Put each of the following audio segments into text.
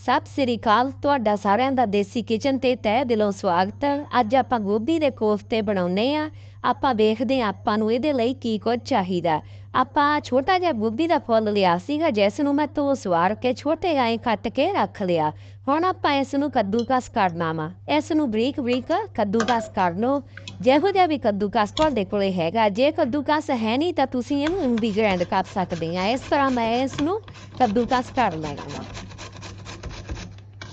ਸਤਿ ਸ੍ਰੀ ਅਕਾਲ, ਤੁਹਾਡਾ ਸਾਰਿਆਂ ਦਾ ਦੇਸੀ ਕਿਚਨ ਤੇ ਤਹਿ ਦਿਲੋਂ ਸਵਾਗਤ ਹੈ। ਅੱਜ ਆਪਾਂ ਗੋਭੀ ਦੇ ਕੋਫਤੇ ਬਣਾਉਨੇ ਆ। ਆਪਾਂ ਵੇਖਦੇ ਹਾਂ ਆਪਾਂ ਨੂੰ ਇਹਦੇ ਲਈ ਕੀ ਕੁਝ ਚਾਹੀਦਾ ਆਪਾਂ ਛੋਟਾ ਜਿਹਾ ਗੋਭੀ ਦਾ ਫੁੱਲ ਲਿਆ ਸੀਗਾ, ਜਿਸ ਨੂੰ ਮੈਂ ਧੋ ਸਵਾਰ ਕੇ ਛੋਟੇ ਆਏ ਕੱਟ ਕੇ ਰੱਖ ਲਿਆ। ਹੁਣ ਆਪਾਂ ਇਸ ਨੂੰ ਕੱਦੂਕਸ ਕਰਨਾ ਵਾ। ਇਸ ਨੂੰ ਬਰੀਕ ਬਰੀਕ ਕੱਦੂਕਸ ਕਰ ਲਓ। ਜਿਹੋ ਜਿਹਾ ਵੀ ਕੱਦੂਕਸ ਤੁਹਾਡੇ ਕੋਲੇ ਹੈਗਾ। ਜੇ ਕੱਦੂਕਸ ਹੈ ਨਹੀਂ ਤਾਂ ਤੁਸੀਂ ਇਹਨੂੰ ਵੀ ਗ੍ਰੈਂਡ ਕਰ ਸਕਦੇ ਆ। ਇਸ ਤਰ੍ਹਾਂ ਮੈਂ ਇਸ ਨੂੰ ਕੱਦੂਕਸ ਕਰ ਲੈਣਾ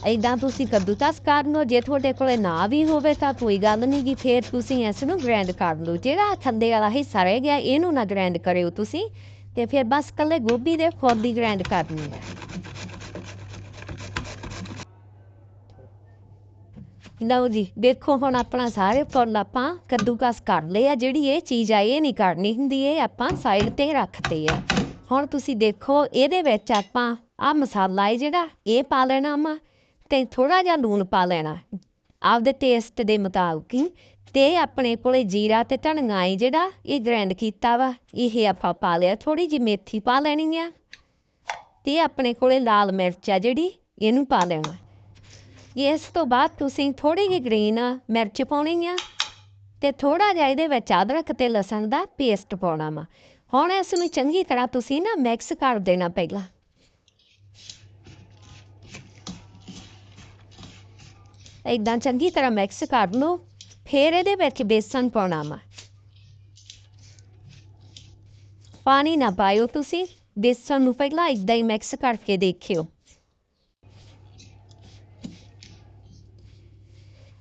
ਇਦਾਂ ਤੁਸੀਂ ਕੱਦੂਕਸ ਕਰ ਲਓ, ਜੇ ਤੁਹਾਡੇ ਕੋਲੇ ਨਾ ਵੀ ਹੋਵੇ ਤਾਂ ਕੋਈ ਗੱਲ ਨਹੀਂ ਗੀ, ਫੇਰ ਤੁਸੀਂ ਇਸ ਨੂੰ ਗ੍ਰਾਈਂਡ ਕਰ ਲਓ। ਜਿਹੜਾ ਥੱਲੇ ਵਾਲਾ ਹਿੱਸਾ ਰਹਿ ਗਿਆ, ਇਹਨੂੰ ਨਾ ਗ੍ਰੈਂਡ ਕਰਿਓ ਤੁਸੀਂ, ਤੇ ਫਿਰ ਬਸ ਕੱਲੇ ਗੋਭੀ ਦੇ ਫੁੱਲ ਦੀ ਗ੍ਰਾਈਂਡ ਕਰਨੀ ਹੈ। ਲਓ ਜੀ, ਦੇਖੋ ਹੁਣ ਆਪਣਾ ਸਾਰੇ ਫੁੱਲ ਆਪਾਂ ਕੱਦੂਕਸ ਕਰ ਲਏ ਆ। ਜਿਹੜੀ ਇਹ ਚੀਜ਼ ਆ, ਇਹ ਨਹੀਂ ਕਰਨੀ ਹੁੰਦੀ, ਇਹ ਆਪਾਂ ਸਾਈਡ ਤੇ ਰੱਖਤੇ ਆ। ਹੁਣ ਤੁਸੀਂ ਦੇਖੋ, ਇਹਦੇ ਵਿੱਚ ਆਪਾਂ ਆ ਮਸਾਲਾ ਹੈ ਜਿਹੜਾ, ਇਹ ਪਾ ਲੈਣਾ ਵਾ। ਤੇ ਥੋੜਾ ਜਿਹਾ ਲੂਣ ਪਾ ਲੈਣਾ। ਆਪਦੇ ਟੇਸਟ ਦੇ ਮੁਤਾਬਕ ਹੀ ਤੇ ਆਪਣੇ ਕੋਲੇ ਜੀਰਾ ਤੇ ਧਨੀਆ ਹੈ ਜਿਹੜਾ, ਇਹ ਗ੍ਰੈਂਡ ਕੀਤਾ ਵਾ। ਇਹ ਆਪਾਂ ਪਾ ਲਿਆ ਥੋੜੀ ਜਿਹੀ ਮੇਥੀ ਪਾ ਲੈਣੀ ਆ। ਤੇ ਆਪਣੇ ਕੋਲੇ ਲਾਲ ਮਿਰਚ ਆ ਜਿਹੜੀ, ਇਹਨੂੰ ਪਾ ਲੈਣਾ। ਇਸ ਤੋਂ ਬਾਅਦ ਤੁਸੀਂ ਥੋੜੀ ਜਿਹੀ ਗ੍ਰੀਨ ਮਿਰਚ ਪਾਉਣੀ ਆ ਤੇ ਥੋੜਾ ਜਿਹਾ ਇਹਦੇ ਵਿੱਚ ਅਦਰਕ ਤੇ ਲਸਣ ਦਾ ਪੇਸਟ ਪਾਉਣਾ ਵਾ। ਹੁਣ ਇਸ ਨੂੰ ਚੰਗੀ ਤਰ੍ਹਾਂ ਤੁਸੀਂ ਨਾ ਮਿਕਸ ਕਰ ਦੇਣਾ ਪਹਿਲਾਂ। ਇਦਾਂ ਚੰਗੀ ਤਰ੍ਹਾਂ ਮਿਕਸ ਕਰ ਲਓ, ਫਿਰ ਇਹਦੇ ਵਿੱਚ ਬੇਸਨ ਪਾਉਣਾ ਵਾ। ਪਾਣੀ ਨਾ ਪਾਇਓ ਤੁਸੀਂ, ਬੇਸਨ ਨੂੰ ਪਹਿਲਾਂ ਇਦਾਂ ਹੀ ਮਿਕਸ ਕਰਕੇ ਦੇਖਿਓ।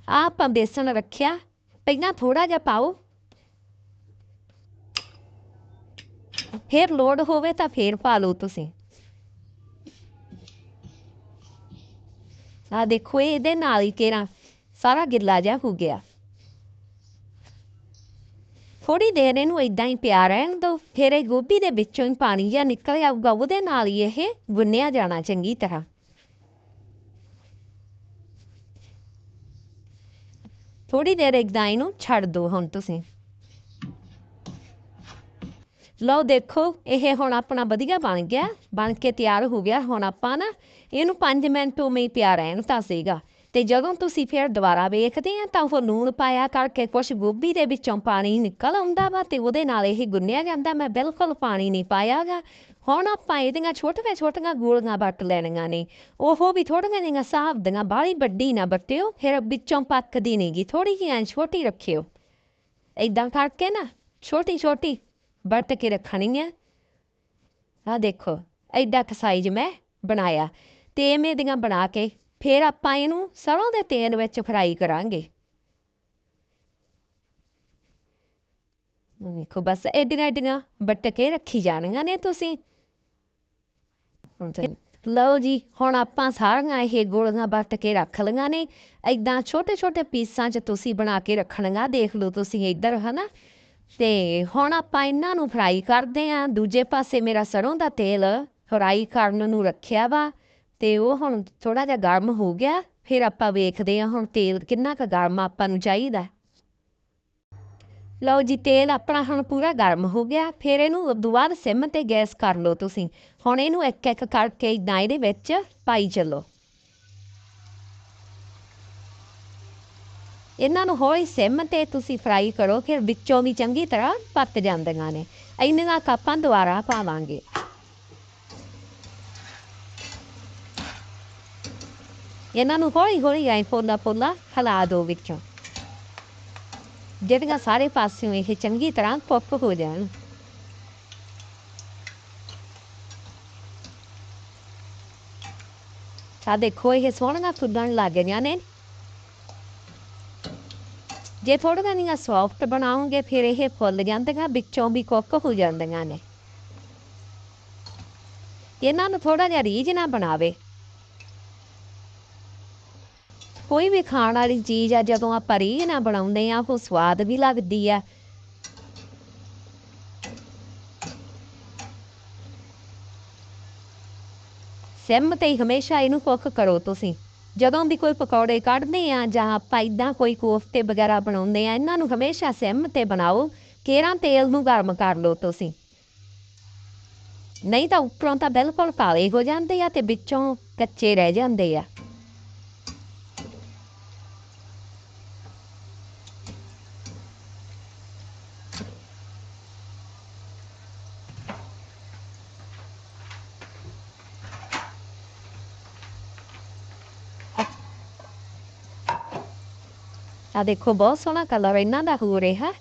ਆਪਾਂ ਬੇਸਨ ਰੱਖਿਆ, ਪਹਿਲਾਂ ਥੋੜਾ ਜਿਹਾ ਪਾਓ। ਫਿਰ ਲੋੜ ਹੋਵੇ ਤਾਂ ਫੇਰ ਪਾ ਲਓ ਤੁਸੀਂ। ਆ ਦੇਖੋ, ਇਹ ਇਹਦੇ ਨਾਲ ਹੀ ਕੇਰਾ ਸਾਰਾ ਗਿੱਲਾ ਜਿਹਾ ਹੋ ਗਿਆ। ਥੋੜੀ ਦੇਰ ਇਹਨੂੰ ਇਦਾਂ ਹੀ ਪਿਆ ਰਹਿਣ ਦਿਓ ਫਿਰ ਇਹ ਗੋਭੀ ਦੇ ਵਿੱਚੋਂ ਹੀ ਪਾਣੀ ਜਿਹਾ ਨਿਕਲ ਆਊਗਾ, ਉਹਦੇ ਨਾਲ ਹੀ ਇਹ ਗੁੰਨਿਆ ਜਾਣਾ ਚੰਗੀ ਤਰ੍ਹਾਂ। ਥੋੜੀ ਦੇਰ ਇਦਾਂ ਇਹਨੂੰ ਛੱਡ ਦਿਓ ਹੁਣ ਤੁਸੀਂ। ਲਓ ਦੇਖੋ, ਇਹ ਹੁਣ ਆਪਣਾ ਵਧੀਆ ਬਣ ਗਿਆ, ਬਣ ਕੇ ਤਿਆਰ ਹੋ ਗਿਆ। ਹੁਣ ਆਪਾਂ ਨਾ ਇਹਨੂੰ 5 ਮਿੰਟ ਉਵੇਂ ਹੀ ਪਿਆ ਰਹਿਣ ਤਾਂ ਸੀਗਾ। ਤੇ ਜਦੋਂ ਤੁਸੀਂ ਫਿਰ ਦੁਬਾਰਾ ਵੇਖਦੇ ਆ ਤਾਂ ਉਹ ਲੂਣ ਪਾਇਆ ਕਰਕੇ ਕੁਛ ਗੋਭੀ ਦੇ ਵਿੱਚੋਂ ਪਾਣੀ ਨਿਕਲ ਆਉਂਦਾ ਵਾ ਤੇ ਉਹਦੇ ਨਾਲ ਇਹ ਗੁੰਨਿਆ ਜਾਂਦਾ। ਮੈਂ ਬਿਲਕੁਲ ਪਾਣੀ ਨਹੀਂ ਪਾਇਆਗਾ। ਹੁਣ ਆਪਾਂ ਇਹਦੀਆਂ ਛੋਟੀਆਂ ਛੋਟੀਆਂ ਗੋਲੀਆਂ ਵੱਟ ਲੈਣੀਆਂ ਨੇ। ਉਹ ਵੀ ਥੋੜੀਆਂ ਜਿਹੀਆਂ ਹਿਸਾਬ ਦੀਆਂ, ਬਾਹਲੀ ਵੱਡੀ ਨਾ ਵੱਟਿਓ, ਫਿਰ ਵਿੱਚੋਂ ਪੱਕਦੀ ਨਹੀਂਗੀ ਥੋੜੀ ਜਿਹੀ ਛੋਟੀ ਰੱਖਿਓ। ਇਦਾਂ ਕਰਕੇ ਨਾ ਛੋਟੀ ਛੋਟੀ ਵਰਤ ਕੇ ਰੱਖਣੀ ਆ। ਆ ਦੇਖੋ, ਐਡਾ ਕ ਸਾਈਜ਼ ਮੈਂ ਬਣਾਇਆ। ਤੇ ਐਵੇਂ ਦੀਆਂ ਬਣਾ ਕੇ ਫਿਰ ਆਪਾਂ ਇਹਨੂੰ ਸਰੋਂ ਦੇ ਤੇਲ ਵਿੱਚ ਫਰਾਈ ਕਰਾਂਗੇ। ਦੇਖੋ, ਬਸ ਐਡੀਆਂ ਐਡੀਆਂ ਵੱਟ ਕੇ ਰੱਖੀ ਜਾਣੀਆਂ ਨੇ ਤੁਸੀਂ। ਲਓ ਜੀ, ਹੁਣ ਆਪਾਂ ਸਾਰੀਆਂ ਇਹ ਗੋਲੀਆਂ ਵੱਟ ਕੇ ਰੱਖ ਲਈਆਂ ਨੇ। ਐਦਾਂ ਛੋਟੇ ਛੋਟੇ ਪੀਸਾਂ 'ਚ ਤੁਸੀਂ ਬਣਾ ਕੇ ਰੱਖਣੀਆਂ, ਦੇਖ ਲਓ ਤੁਸੀਂ ਇੱਧਰ, ਹਨਾ? ਤੇ ਹੁਣ ਆਪਾਂ ਇਹਨਾਂ ਨੂੰ ਫਰਾਈ ਕਰਦੇ ਆਂ ਦੂਜੇ ਪਾਸੇ ਮੇਰਾ ਸਰੋਂ ਦਾ ਤੇਲ ਫਰਾਈ ਕਰਨ ਨੂੰ ਰੱਖਿਆ ਵਾ ਤੇ ਉਹ ਹੁਣ ਥੋੜਾ ਜਿਹਾ ਗਰਮ ਹੋ ਗਿਆ। ਫਿਰ ਆਪਾਂ ਵੇਖਦੇ ਆਂ ਹੁਣ ਤੇਲ ਕਿੰਨਾ ਕੁ ਗਰਮ ਆਪਾਂ ਨੂੰ ਚਾਹੀਦਾ। ਲਓ ਜੀ, ਤੇਲ ਆਪਣਾ ਹੁਣ ਪੂਰਾ ਗਰਮ ਹੋ ਗਿਆ। ਫਿਰ ਇਹਨੂੰ ਦੁਬਾਰਾ ਸਿਮ ਤੇ ਗੈਸ ਕਰ ਲਓ ਤੁਸੀਂ। ਹੁਣ ਇਹਨੂੰ ਇੱਕ ਇੱਕ ਕਰਕੇ ਇਦਾਂ ਇਹਦੇ ਵਿੱਚ ਪਾਈ ਚੱਲੋ। ਇਹਨਾਂ ਨੂੰ ਹੌਲੀ ਸਿਮ ਤੇ ਤੁਸੀਂ ਫਰਾਈ ਕਰੋ, ਫਿਰ ਵਿੱਚੋਂ ਵੀ ਚੰਗੀ ਤਰ੍ਹਾਂ ਪੱਕ ਜਾਂਦੀਆਂ ਨੇ। ਇੰਨੀਆਂ ਕੱਪਾਂ ਦੁਬਾਰਾ ਪਾਵਾਂਗੇ। ਇਹਨਾਂ ਨੂੰ ਹੌਲੀ ਹੌਲੀ ਐ ਪੋਲਾ ਪੋਲਾ ਹਿਲਾ ਦਿਓ ਵਿੱਚੋਂ। ਜਿਹੜੀਆਂ ਸਾਰੇ ਪਾਸਿਓਂ ਇਹ ਚੰਗੀ ਤਰ੍ਹਾਂ ਪੁੱਪ ਹੋ ਜਾਣ। ਆ ਦੇਖੋ, ਇਹ ਸੋਹਣੀਆਂ ਫੁੱਲਣ ਲੱਗ ਗਈਆਂ ਨੇ। ਜੇ ਥੋੜ੍ਹੀਆਂ ਜਿਹੀਆਂ ਸੌਫਟ ਬਣਾਉਂਗੇ ਫਿਰ ਇਹ ਫੁੱਲ ਜਾਂਦੀਆਂ, ਵਿੱਚੋਂ ਵੀ ਕੁੱਕ ਹੋ ਜਾਂਦੀਆਂ ਨੇ। ਇਹਨਾਂ ਨੂੰ ਥੋੜਾ ਜਿਹਾ ਰੀਝ ਨਾ ਬਣਾਵੇ। ਕੋਈ ਵੀ ਖਾਣ ਵਾਲੀ ਚੀਜ਼ ਆ, ਜਦੋਂ ਆਪਾਂ ਰੀਝ ਨਾ ਬਣਾਉਂਦੇ ਆ, ਉਹ ਸਵਾਦ ਵੀ ਲੱਗਦੀ ਆ। ਸਿਮ ਤੇ ਹਮੇਸ਼ਾ ਇਹਨੂੰ ਕੁੱਕ ਕਰੋ ਤੁਸੀਂ। ਜਦੋਂ ਵੀ ਕੋਈ ਪਕੌੜੇ ਕੱਢਦੇ ਆ ਜਾਂ ਆਪਾਂ ਇਦਾਂ ਕੋਈ ਕੋਫਤੇ ਵਗੈਰਾ ਬਣਾਉਂਦੇ ਆ, ਇਹਨਾਂ ਨੂੰ ਹਮੇਸ਼ਾ ਸਿਮ ਤੇ ਬਣਾਓ, ਕੇਰਾਂ ਤੇਲ ਨੂੰ ਗਰਮ ਕਰ ਲਓ ਤੁਸੀਂ। ਨਹੀਂ ਤਾਂ ਉੱਪਰੋਂ ਤਾਂ ਬਿਲਕੁਲ ਕਾਲੇ ਹੋ ਜਾਂਦੇ ਆ ਤੇ ਵਿੱਚੋਂ ਕੱਚੇ ਰਹਿ ਜਾਂਦੇ ਆ। ਆ ਦੇਖੋ, ਬਹੁਤ ਸੋਹਣਾ ਕਲਰ ਇਹਨਾਂ ਦਾ ਹੋ ਰਿਹਾ।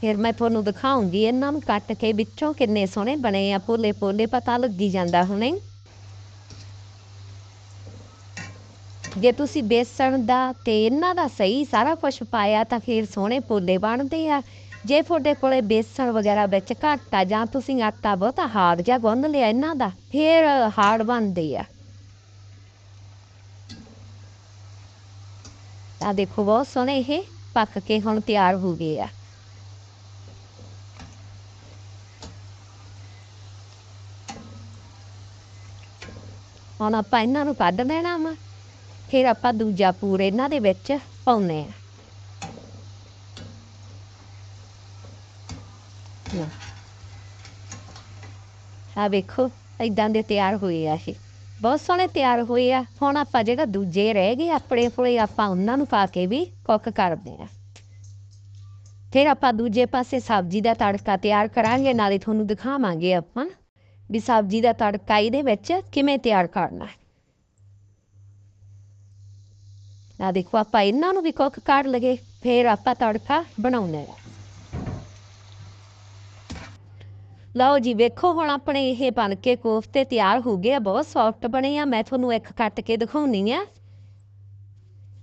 ਫਿਰ ਮੈਂ ਤੁਹਾਨੂੰ ਦਿਖਾਉਂਗੀ ਇਹਨਾਂ ਨੂੰ ਕੱਟ ਕੇ ਵਿੱਚੋਂ ਕਿੰਨੇ ਸੋਹਣੇ ਬਣੇ ਆ, ਪੋਲੇ ਪੋਲੇ ਪਤਾ ਲੱਗੀ ਜਾਂਦਾ ਹੁਣੇ। ਜੇ ਤੁਸੀਂ ਬੇਸਣ ਦਾ ਤੇ ਇਹਨਾਂ ਦਾ ਸਹੀ ਸਾਰਾ ਕੁਝ ਪਾਇਆ, ਤਾਂ ਫਿਰ ਸੋਹਣੇ ਪੋਲੇ ਬਣਦੇ ਆ। ਜੇ ਤੁਹਾਡੇ ਕੋਲੇ ਬੇਸਣ ਵਗੈਰਾ ਵਿੱਚ ਘੱਟ ਆ, ਜਾਂ ਤੁਸੀਂ ਆਟਾ ਬਹੁਤਾ ਹਾਰਡ ਜਿਹਾ ਗੁੰਨ ਲਿਆ ਇਹਨਾਂ ਦਾ, ਫਿਰ ਹਾਰਡ ਬਣਦੇ ਆ। ਆ ਦੇਖੋ, ਬਹੁਤ ਸੋਹਣੇ ਇਹ ਪੱਕ ਕੇ ਹੁਣ ਤਿਆਰ ਹੋ ਗਏ ਆ। ਹੁਣ ਆਪਾਂ ਇਹਨਾਂ ਨੂੰ ਕੱਢ ਦੇਣਾ ਵਾ, ਫਿਰ ਆਪਾਂ ਦੂਜਾ ਪੂਰ ਇਹਨਾਂ ਦੇ ਵਿੱਚ ਪਾਉਨੇ ਆ। ਲਓ। ਆ ਵੇਖੋ ਇਦਾਂ ਦੇ ਤਿਆਰ ਹੋਏ ਆ ਇਹ। ਬਹੁਤ ਸੋਹਣੇ ਤਿਆਰ ਹੋਏ ਆ। ਹੁਣ ਆਪਾਂ ਜਿਹੜਾ ਦੂਜੇ ਰਹਿ ਗਏ, ਆਪਣੇ ਕੋਲੇ ਆਪਾਂ ਉਹਨਾਂ ਨੂੰ ਪਾ ਕੇ ਵੀ ਕੁੱਕ ਕਰਦੇ ਆ। ਫਿਰ ਆਪਾਂ ਦੂਜੇ ਪਾਸੇ ਸਬਜ਼ੀ ਦਾ ਤੜਕਾ ਤਿਆਰ ਕਰਾਂਗੇ, ਨਾਲੇ ਤੁਹਾਨੂੰ ਦਿਖਾਵਾਂਗੇ ਆਪਾਂ ਵੀ ਸਬਜ਼ੀ ਦਾ ਤੜਕਾ ਇਹਦੇ ਵਿੱਚ ਕਿਵੇਂ ਤਿਆਰ ਕਰਨਾ ਹੈ। ਆ ਦੇਖੋ, ਆਪਾਂ ਇਹਨਾਂ ਨੂੰ ਵੀ ਕੁੱਕ ਕਰ ਲਗੇ, ਫਿਰ ਆਪਾਂ ਤੜਕਾ ਬਣਾਉਣਾ ਹੈ। ਲਓ ਜੀ, ਵੇਖੋ ਹੁਣ ਆਪਣੇ ਇਹ ਬਣ ਕੇ ਕੋਫਤੇ ਤਿਆਰ ਹੋ ਗਏ ਆ, ਬਹੁਤ ਸੌਫਟ ਬਣੇ ਆ। ਮੈਂ ਤੁਹਾਨੂੰ ਇੱਕ ਕੱਟ ਕੇ ਦਿਖਾਉਣੀ ਆ।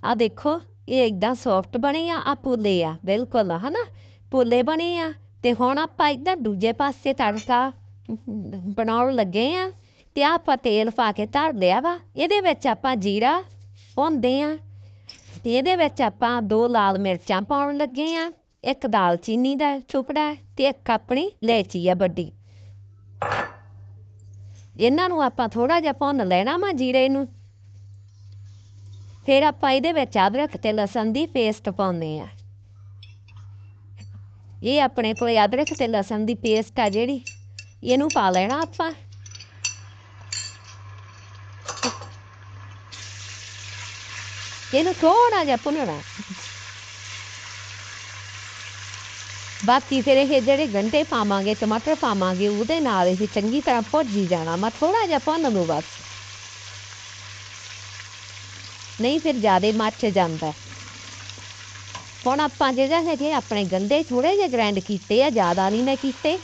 ਆ ਦੇਖੋ, ਇਹ ਇੱਕਦਮ ਸੌਫਟ ਬਣੇ ਆ ਆ ਪੁੱਲੇ ਆ, ਬਿਲਕੁਲ, ਹਨਾ? ਪੁੱਲੇ ਬਣੇ ਆ, ਤੇ ਹੁਣ ਆਪਾਂ ਇੱਧਰ ਦੂਜੇ ਪਾਸੇ ਤੜਕਾ ਬਣਾਉਣ ਲੱਗੇ ਆ, ਤੇ ਆਹ ਆਪਾਂ ਤੇਲ ਪਾ ਕੇ ਧਰ ਲਿਆ ਵਾ। ਇਹਦੇ ਵਿੱਚ ਆਪਾਂ ਜੀਰਾ ਪਾਉਂਦੇ ਆ, ਤੇ ਇਹਦੇ ਵਿੱਚ ਆਪਾਂ ਦੋ ਲਾਲ ਮਿਰਚਾਂ ਪਾਉਣ ਲੱਗੇ ਆ। ਇੱਕ ਦਾਲਚੀਨੀ ਦਾ ਚੁਪੜਾ ਤੇ ਇੱਕ ਆਪਣੀ ਲੈਚੀ ਆ ਵੱਡੀ। ਇਹਨਾਂ ਨੂੰ ਆਪਾਂ ਥੋੜਾ ਜਿਹਾ ਭੁੰਨ ਲੈਣਾ ਵਾ ਜੀਰੇ ਨੂੰ। ਫਿਰ ਆਪਾਂ ਇਹਦੇ ਵਿੱਚ ਅਦਰਕ ਤੇ ਲਸਣ ਦੀ ਪੇਸਟ ਪਾਉਂਦੇ ਆ। ਇਹ ਆਪਣੇ ਕੋਲੇ ਅਦਰਕ ਤੇ ਲਸਣ ਦੀ ਪੇਸਟ ਆ ਜਿਹੜੀ, ਇਹਨੂੰ ਪਾ ਲੈਣਾ ਆਪਾਂ। ਇਹਨੂੰ ਥੋੜਾ ਜਿਹਾ ਭੁੰਨਣਾ। ਬਾਕੀ ਫਿਰ ਇਹ ਜਿਹੜੇ ਗੰਢੇ ਪਾਵਾਂਗੇ, ਟਮਾਟਰ ਪਾਵਾਂਗੇ, ਉਹਦੇ ਨਾਲ ਇਹ ਚੰਗੀ ਤਰ੍ਹਾਂ ਭੁੱਜੀ ਜਾਣਾ। ਮੈਂ ਥੋੜਾ ਜਿਹਾ ਭੁੰਨ ਲੂ ਬਸ। ਨਹੀਂ ਫਿਰ ਜ਼ਿਆਦਾ ਮੱਚ ਜਾਂਦਾ। ਹੁਣ ਆਪਾਂ ਜਿਹੜਾ ਹੈਗੇ ਆਪਣੇ ਗੰਢੇ ਥੋੜੇ ਜਿਹੇ ਗ੍ਰਾਈਂਡ ਕੀਤੇ ਆ, ਜ਼ਿਆਦਾ ਨਹੀਂ ਮੈਂ ਕੀਤੇ।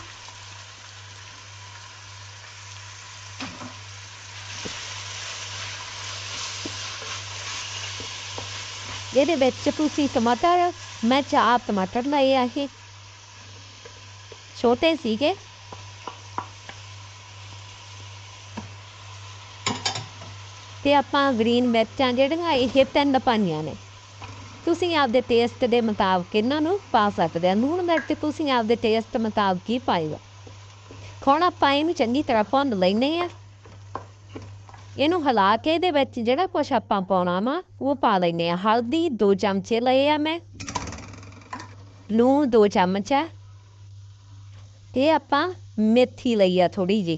ਇਹਦੇ ਵਿੱਚ ਤੁਸੀਂ ਟਮਾਟਰ, ਮੈਂ ਚਾਰ ਟਮਾਟਰ ਲਏ ਆ ਇਹ। ਛੋਟੇ ਸੀਗੇ ਤੇ ਆਪਾਂ ਗ੍ਰੀਨ ਮਿਰਚਾਂ ਜਿਹੜੀਆਂ, ਇਹ ਤਿੰਨ ਪਾਈਆਂ ਨੇ। ਤੁਸੀਂ ਆਪਦੇ ਟੇਸਟ ਦੇ ਮੁਤਾਬਕ ਇਹਨਾਂ ਨੂੰ ਪਾ ਸਕਦੇ ਆ। ਲੂਣ ਮਿਰਚ, ਤੁਸੀਂ ਆਪਦੇ ਟੇਸਟ ਮੁਤਾਬਕ ਹੀ ਪਾਏਗਾ ਹੁਣ ਆਪਾਂ ਇਹਨੂੰ ਚੰਗੀ ਤਰ੍ਹਾਂ ਭੁੰਨ ਲੈਨੇ ਆ। ਇਹਨੂੰ ਹਿਲਾ ਕੇ ਇਹਦੇ ਵਿੱਚ ਜਿਹੜਾ ਕੁਛ ਆਪਾਂ ਪਾਉਣਾ ਵਾ, ਉਹ ਪਾ ਲੈਨੇ ਆ। ਹਲਦੀ 2 ਚਮਚੇ ਲਏ ਆ ਮੈਂ। ਲੂਣ 2 ਚਮਚ ਇਹ ਆਪਾਂ ਮੇਥੀ ਲਈ ਆ ਥੋੜੀ ਜੀ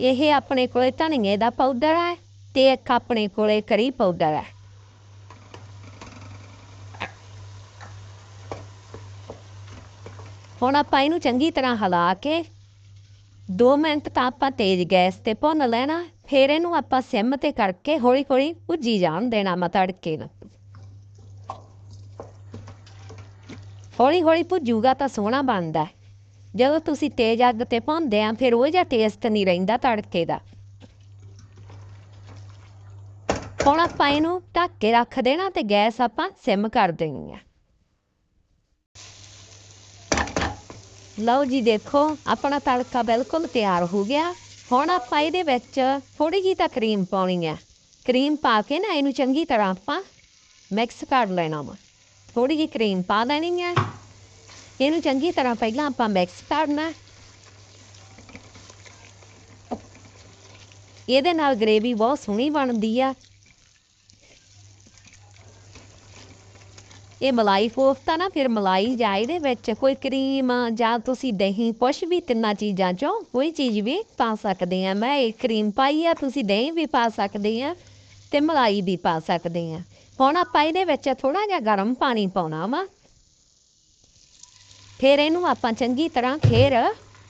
ਇਹ ਆਪਣੇ ਕੋਲੇ ਧਨੀਏ ਦਾ ਪਾਊਡਰ ਹੈ ਤੇ ਇੱਕ ਆਪਣੇ ਕੋਲੇ ਕਰੀ ਪਾਊਡਰ ਹੈ ਹੁਣ ਆਪਾਂ ਇਹਨੂੰ ਚੰਗੀ ਤਰ੍ਹਾਂ ਹਿਲਾ ਕੇ 2 ਮਿੰਟ ਤਾਂ ਆਪਾਂ ਤੇਜ਼ ਗੈਸ ਤੇ ਭੁੰਨ ਲੈਣਾ, ਫਿਰ ਇਹਨੂੰ ਆਪਾਂ ਸਿਮ ਤੇ ਕਰਕੇ ਹੌਲੀ ਹੌਲੀ ਭੁੱਜੀ ਜਾਣ ਦੇਣਾ ਮਾ ਤੜਕੇ ਨੂੰ। ਹੌਲੀ ਹੌਲੀ ਭੁੱਜੂਗਾ ਤਾਂ ਸੋਹਣਾ ਬਣਦਾ ਜਦੋਂ ਤੁਸੀਂ ਤੇਜ਼ ਅੱਗ ਤੇ ਭੁੰਨਦੇ ਆ, ਫਿਰ ਉਹ ਜਿਹਾ ਟੇਸਟ ਨਹੀਂ ਰਹਿੰਦਾ ਤੜਕੇ ਦਾ। ਹੁਣ ਆਪਾਂ ਇਹਨੂੰ ਢੱਕ ਕੇ ਰੱਖ ਦੇਣਾ ਤੇ ਗੈਸ ਆਪਾਂ ਸਿਮ ਕਰ ਦੇਣੀ ਆ। ਲਓ ਜੀ, ਦੇਖੋ, ਆਪਣਾ ਤੜਕਾ ਬਿਲਕੁਲ ਤਿਆਰ ਹੋ ਗਿਆ। ਹੁਣ ਆਪਾਂ ਇਹਦੇ ਵਿੱਚ ਥੋੜੀ ਜਿਹੀ ਤਾਂ ਕਰੀਮ ਪਾਉਣੀ ਹੈ ਕਰੀਮ ਪਾ ਕੇ ਨਾ ਇਹਨੂੰ ਚੰਗੀ ਤਰ੍ਹਾਂ ਆਪਾਂ ਮਿਕਸ ਕਰ ਲੈਣਾ ਵਾ। ਥੋੜੀ ਜਿਹੀ ਕਰੀਮ ਪਾ ਦੇਣੀ ਹੈ ਇਹਨੂੰ ਚੰਗੀ ਤਰ੍ਹਾਂ ਪਹਿਲਾਂ ਆਪਾਂ ਮਿਕਸ ਕਰਨਾ। ਇਹਦੇ ਨਾਲ ਗ੍ਰੇਵੀ ਬਹੁਤ ਸੋਹਣੀ ਬਣਦੀ ਆ। ਇਹ ਮਲਾਈ ਕੋਫਤਾ ਨਾ, ਫਿਰ ਮਲਾਈ ਜਾਂ ਇਹਦੇ ਵਿੱਚ ਕੋਈ ਕਰੀਮ ਜਾਂ ਤੁਸੀਂ ਦਹੀਂ, ਕੁਛ ਵੀ ਤਿੰਨਾਂ ਚੀਜ਼ਾਂ ਚੋਂ ਕੋਈ ਚੀਜ਼ ਵੀ ਪਾ ਸਕਦੇ ਆ। ਮੈਂ ਇਹ ਕਰੀਮ ਪਾਈ ਆ, ਤੁਸੀਂ ਦਹੀਂ ਵੀ ਪਾ ਸਕਦੇ ਆ। ਤੇ ਮਲਾਈ ਵੀ ਪਾ ਸਕਦੇ ਆ। ਹੁਣ ਆਪਾਂ ਇਹਦੇ ਵਿੱਚ ਥੋੜਾ ਜਿਹਾ ਗਰਮ ਪਾਣੀ ਪਾਉਣਾ ਵਾ। ਫਿਰ ਇਹਨੂੰ ਆਪਾਂ ਚੰਗੀ ਤਰ੍ਹਾਂ ਖੇਰ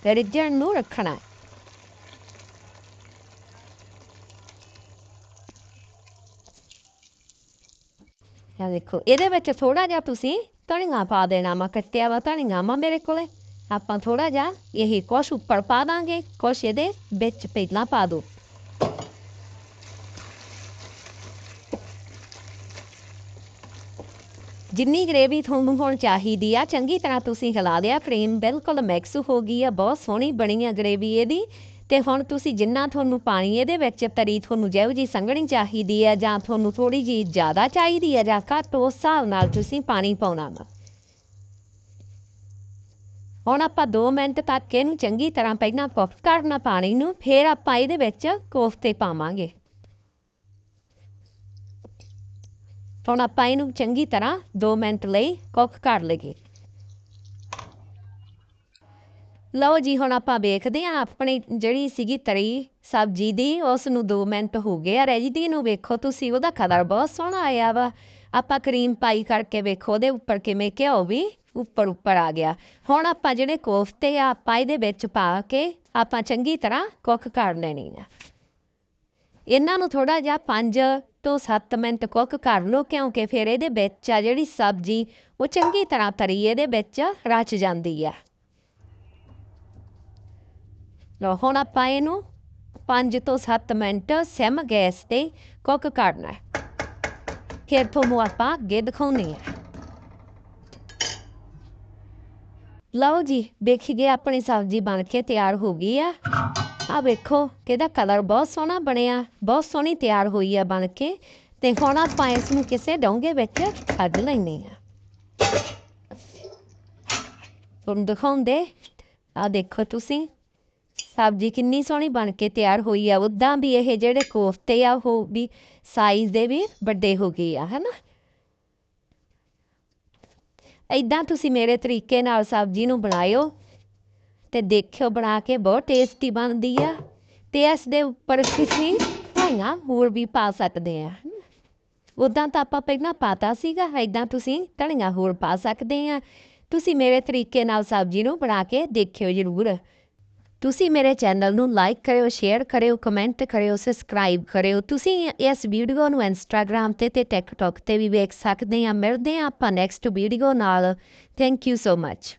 ਰਿੱਝਣ ਨੂੰ ਰੱਖਣਾ ਆ ਦੇਖੋ, ਇਹਦੇ ਵਿੱਚ ਥੋੜਾ ਜਿਹਾ ਤੁਸੀਂ ਧਨੀਆ ਪਾ ਦੇਣਾ ਵਾ, ਕੱਟਿਆ ਵਾ ਧਨੀਆ ਵਾ ਮੇਰੇ ਕੋਲੇ। ਆਪਾਂ ਥੋੜਾ ਜਿਹਾ ਇਹੀ ਕੁਛ ਉੱਪਰ ਪਾ ਦਾਂਗੇ, ਕੁਛ ਇਹਦੇ ਵਿੱਚ ਪਹਿਲਾਂ ਪਾ ਦੋ। ਜਿੰਨੀ ਗ੍ਰੇਵੀ ਤੁਹਾਨੂੰ ਹੁਣ ਚਾਹੀਦੀ ਆ, ਚੰਗੀ ਤਰ੍ਹਾਂ ਤੁਸੀਂ ਹਿਲਾ ਦਿਆ ਕਰੀਮ ਬਿਲਕੁਲ ਮਿਕਸ ਹੋ ਗਈ ਆ, ਬਹੁਤ ਸੋਹਣੀ ਬਣੀ ਆ ਗ੍ਰੇਵੀ ਇਹਦੀ। ਤੇ ਹੁਣ ਤੁਸੀਂ ਜਿੰਨਾ ਤੁਹਾਨੂੰ ਪਾਣੀ ਇਹਦੇ ਵਿੱਚ ਤਰੀ ਤੁਹਾਨੂੰ ਜਿਹੋ ਜੀ ਸੰਘਣੀ ਚਾਹੀਦੀ ਹੈ ਜਾਂ ਤੁਹਾਨੂੰ ਥੋੜੀ ਜੀ ਜ਼ਿਆਦਾ ਚਾਹੀਦੀ ਹੈ ਜਾਂ ਘੱਟ, ਉਸ ਹਿਸਾਬ ਨਾਲ ਤੁਸੀਂ ਪਾਣੀ ਪਾਉਣਾ ਵਾ। ਹੁਣ ਆਪਾਂ 2 ਮਿੰਟ ਤੱਕ ਇਹਨੂੰ ਚੰਗੀ ਤਰ੍ਹਾਂ ਪਹਿਲਾਂ ਕੁੱਕ ਕਰਨਾ ਪਾਣੀ ਨੂੰ, ਫਿਰ ਆਪਾਂ ਇਹਦੇ ਵਿੱਚ ਕੋਫਤੇ ਪਾਵਾਂਗੇ। ਹੁਣ ਆਪਾਂ ਇਹਨੂੰ ਚੰਗੀ ਤਰ੍ਹਾਂ 2 ਮਿੰਟ ਲਈ ਕੁੱਕ ਕਰ ਲਈਏ। ਲਓ ਜੀ, ਹੁਣ ਆਪਾਂ ਵੇਖਦੇ ਹਾਂ ਆਪਣੀ ਜਿਹੜੀ ਸੀਗੀ ਤਰੀ ਸਬਜ਼ੀ ਦੀ ਉਸ ਨੂੰ 2 ਮਿੰਟ ਹੋ ਗਏ ਆ। ਰੈਜੀਦੀ ਨੂੰ ਵੇਖੋ ਤੁਸੀਂ, ਉਹਦਾ ਕਲਰ ਬਹੁਤ ਸੋਹਣਾ ਆਇਆ ਵਾ। ਆਪਾਂ ਕਰੀਮ ਪਾਈ ਕਰਕੇ ਵੇਖੋ, ਉਹਦੇ ਉੱਪਰ ਕਿਵੇਂ ਘਿਓ ਵੀ ਉੱਪਰ ਉੱਪਰ ਆ ਗਿਆ। ਹੁਣ ਆਪਾਂ ਜਿਹੜੇ ਕੋਫਤੇ ਆ, ਆਪਾਂ ਇਹਦੇ ਵਿੱਚ ਪਾ ਕੇ ਆਪਾਂ ਚੰਗੀ ਤਰ੍ਹਾਂ ਕੁੱਕ ਕਰ ਲੈਣੀ ਆ। ਇਹਨਾਂ ਨੂੰ ਥੋੜਾ ਜਿਹਾ 5 ਤੋਂ 7 ਮਿੰਟ ਕੁੱਕ ਕਰ ਲਓ, ਕਿਉਂਕਿ ਫਿਰ ਇਹਦੇ ਵਿੱਚ ਆ ਜਿਹੜੀ ਸਬਜ਼ੀ, ਉਹ ਚੰਗੀ ਤਰ੍ਹਾਂ ਤਰੀ, ਇਹਦੇ ਵਿੱਚ ਰਚ ਜਾਂਦੀ ਆ। ਲਓ, ਹੁਣ ਆਪਾਂ ਇਹਨੂੰ 5 ਤੋਂ 7 ਮਿੰਟ ਸਿਮ ਗੈਸ ਤੇ ਕੁੱਕ ਕਰਨਾ ਹੈ। ਫਿਰ ਤੁਹਾਨੂੰ ਆਪਾਂ ਅੱਗੇ ਦਿਖਾਉਣੀ ਆ ਲਓ ਜੀ ਦੇਖੀਏ ਆਪਣੀ ਸਬਜ਼ੀ ਬਣ ਕੇ ਤਿਆਰ ਹੋ ਗਈ ਆ। ਆ ਵੇਖੋ, ਕਿਹਦਾ ਕਲਰ ਬਹੁਤ ਸੋਹਣਾ ਬਣਿਆ, ਬਹੁਤ ਸੋਹਣੀ ਤਿਆਰ ਹੋਈ ਆ ਬਣ ਕੇ। ਤੇ ਹੁਣ ਆਪਾਂ ਇਸ ਨੂੰ ਕਿਸੇ ਡੋਂਗੇ ਵਿੱਚ ਕੱਢ ਲੈਣੇ ਆ ਤੁਹਾਨੂੰ ਦਿਖਾਉਂਦੇ ਆ ਦੇਖੋ ਤੁਸੀਂ। ਸਬਜ਼ੀ ਕਿੰਨੀ ਸੋਹਣੀ ਬਣ ਕੇ ਤਿਆਰ ਹੋਈ ਆ। ਉਦਾਂ ਵੀ ਇਹ ਜਿਹੜੇ ਕੋਫਤੇ ਆ, ਉਹ ਵੀ ਸਾਈਜ਼ ਦੇ ਵੀ ਵੱਡੇ ਹੋ ਗਏ ਆ, ਹਨਾ? ਇਦਾਂ ਤੁਸੀਂ ਮੇਰੇ ਤਰੀਕੇ ਨਾਲ ਸਬਜ਼ੀ ਨੂੰ ਬਣਾਇਓ। ਤੇ ਦੇਖਿਓ ਬਣਾ ਕੇ ਬਹੁਤ ਟੇਸਟੀ ਬਣਦੀ ਆ। ਤੇ ਇਸ ਦੇ ਉੱਪਰ ਤੁਸੀਂ ਧਨੀਆ ਹੋਰ ਵੀ ਪਾ ਸਕਦੇ ਆ। ਉਦਾਂ ਤਾਂ ਆਪਾਂ ਪਹਿਲਾਂ ਪਾਤਾ ਸੀਗਾ ਇਦਾਂ ਤੁਸੀਂ ਧਨੀਆ ਹੋਰ ਪਾ ਸਕਦੇ ਆ। ਤੁਸੀਂ ਮੇਰੇ ਤਰੀਕੇ ਨਾਲ ਸਬਜ਼ੀ ਨੂੰ ਬਣਾ ਕੇ ਦੇਖਿਓ ਜ਼ਰੂਰ। ਤੁਸੀਂ ਮੇਰੇ ਚੈਨਲ ਨੂੰ ਲਾਈਕ ਕਰਿਓ ਸ਼ੇਅਰ ਕਰਿਓ ਕਮੈਂਟ ਕਰਿਓ ਸਬਸਕ੍ਰਾਈਬ ਕਰਿਓ। ਤੁਸੀਂ ਇਸ ਵੀਡੀਓ ਨੂੰ ਇੰਸਟਾਗ੍ਰam ਤੇ ਤੇ ਟਿਕਟੌਕ ਤੇ ਵੀ ਵੇਖ ਸਕਦੇ ਆ। ਮਿਲਦੇ ਆ ਆਪਾਂ ਨੈਕਸਟ ਵੀਡੀਓ ਨਾਲ। Thank you so much